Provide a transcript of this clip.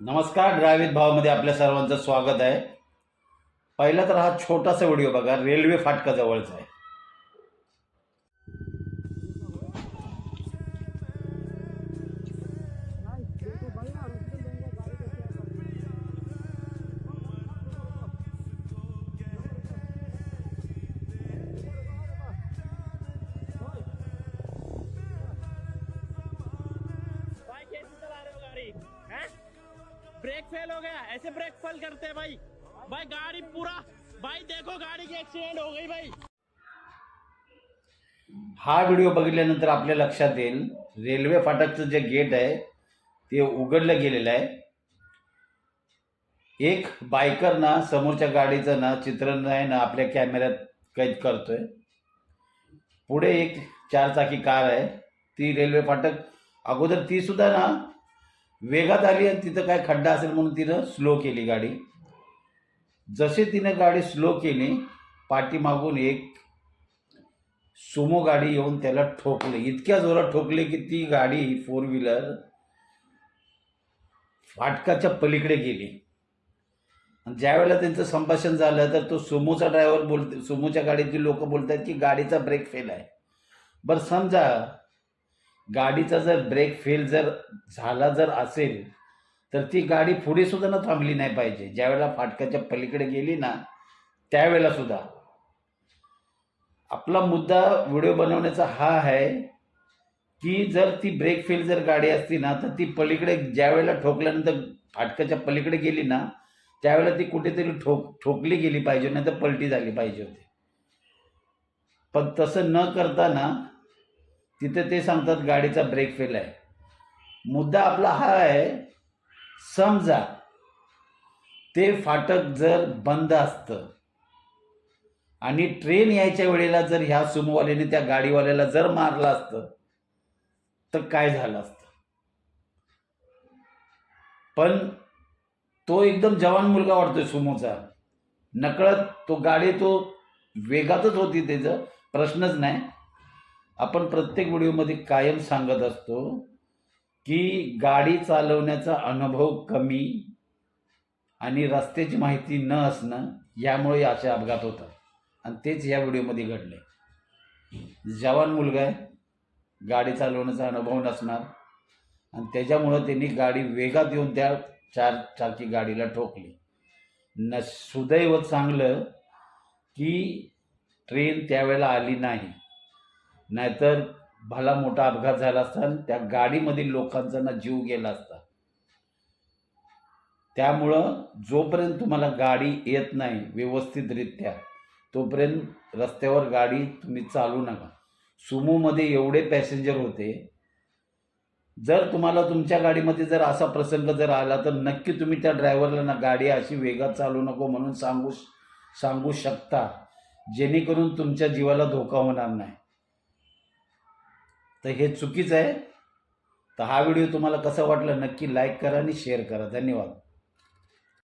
नमस्कार ड्रायवित भावमध्ये आपल्या सर्वांचं स्वागत आहे. पहिला तर हा छोटासा व्हिडिओ बघा रेल्वे फाटकाजवळचा आहे. ब्रेक फेल हो गया ऐसे ब्रेक फेल करते हैं भाई। भाई गाड़ी पूरा भाई देखो गाड़ी की एक्सीडेंट हो गई भाई। हा व्हिडिओ बघितल्यानंतर आपल्या लक्षात येईल रेल्वे फाटकचं जे गेट आहे ते उघडलं गेलेलं आहे. एक बायकर ना समोरच्या गाडीचं ना चित्रण आहे ना आपल्या कॅमेऱ्यात कैद करतोय. पुढे एक चारचाकी कार आहे ती रेल्वे फाटक अगोदर ती सुद्धा ना वेगात आली आणि तिथं काय खड्डा असेल म्हणून तिनं स्लो केली गाडी. जसे तिनं गाडी स्लो केली पाठीमागून एक सुमो गाडी येऊन त्याला ठोकले. इतक्या जोरात ठोकले की ती गाडी फोर व्हीलर फाटकाच्या पलीकडे गेली. आणि ज्यावेळेला त्यांचं संभाषण झालं तर तो सुमोचा ड्रायव्हर बोलते सुमोच्या गाडीतली लोक बोलतात की गाडीचा ब्रेक फेल आहे. बरं समजा गाडीचा जर ब्रेक फेल जर झाला जर असेल तर ती गाडी पुढे सुद्धा ना थांबली नाही पाहिजे. ज्यावेळेला फाटकाच्या पलीकडे गेली ना त्यावेळेला सुद्धा. आपला मुद्दा व्हिडिओ बनवण्याचा हा आहे की जर ती ब्रेक फेल जर गाडी असती ना तर ती पलीकडे ज्यावेळेला ठोकल्यानंतर फाटकाच्या पलीकडे गेली ना त्यावेळेला ती कुठेतरी ठोक ठोकली गेली पाहिजे नाही तर पलटी झाली पाहिजे होती. पण तसं न करताना तिथे ते सांगतात गाडीचा ब्रेक फेल आहे. मुद्दा आपला हा आहे समजा ते फाटक जर बंद असतं आणि ट्रेन यायच्या वेळेला जर ह्या सुमोवाल्याने त्या गाडीवाल्याला जर मारलं असतं तर काय झालं असतं? पण तो एकदम जवान मुलगा वाटतोय सुमोचा. नकळत तो गाडी तो वेगातच होती त्याचं प्रश्नच नाही. आपण प्रत्येक व्हिडिओमध्ये कायम सांगत असतो की गाडी चालवण्याचा अनुभव कमी आणि रस्त्याची माहिती न असणं यामुळे असे अपघात होतात. आणि तेच या व्हिडिओमध्ये घडले जवान मुलगा आहे. गाडी चालवण्याचा अनुभव नसणार. आणि त्याच्यामुळं त्यांनी गाडी वेगात येऊन त्या चार चारची गाडीला ठोकली. न सुदैव चांगलं की ट्रेन त्यावेळेला आली नाही. नाहीतर भला मोठा अपघात झाला असता आणि त्या गाडीमधील लोकांचा ना जीव गेला असता. त्यामुळं जोपर्यंत तुम्हाला गाडी येत नाही व्यवस्थितरित्या तोपर्यंत रस्त्यावर गाडी तुम्ही चालू नका. सुमोमध्ये एवढे पॅसेंजर होते जर तुम्हाला तुमच्या गाडीमध्ये जर असा प्रसंग जर आला तर नक्की तुम्ही त्या ड्रायव्हरला ना गाडी अशी वेगात चालू नको म्हणून सांगू सांगू शकता जेणेकरून तुमच्या जीवाला धोका होणार नाही. तर हे चुकीचं आहे. तर हा व्हिडिओ तुम्हाला कसा वाटला नक्की लाईक करा आणि शेअर करा. धन्यवाद.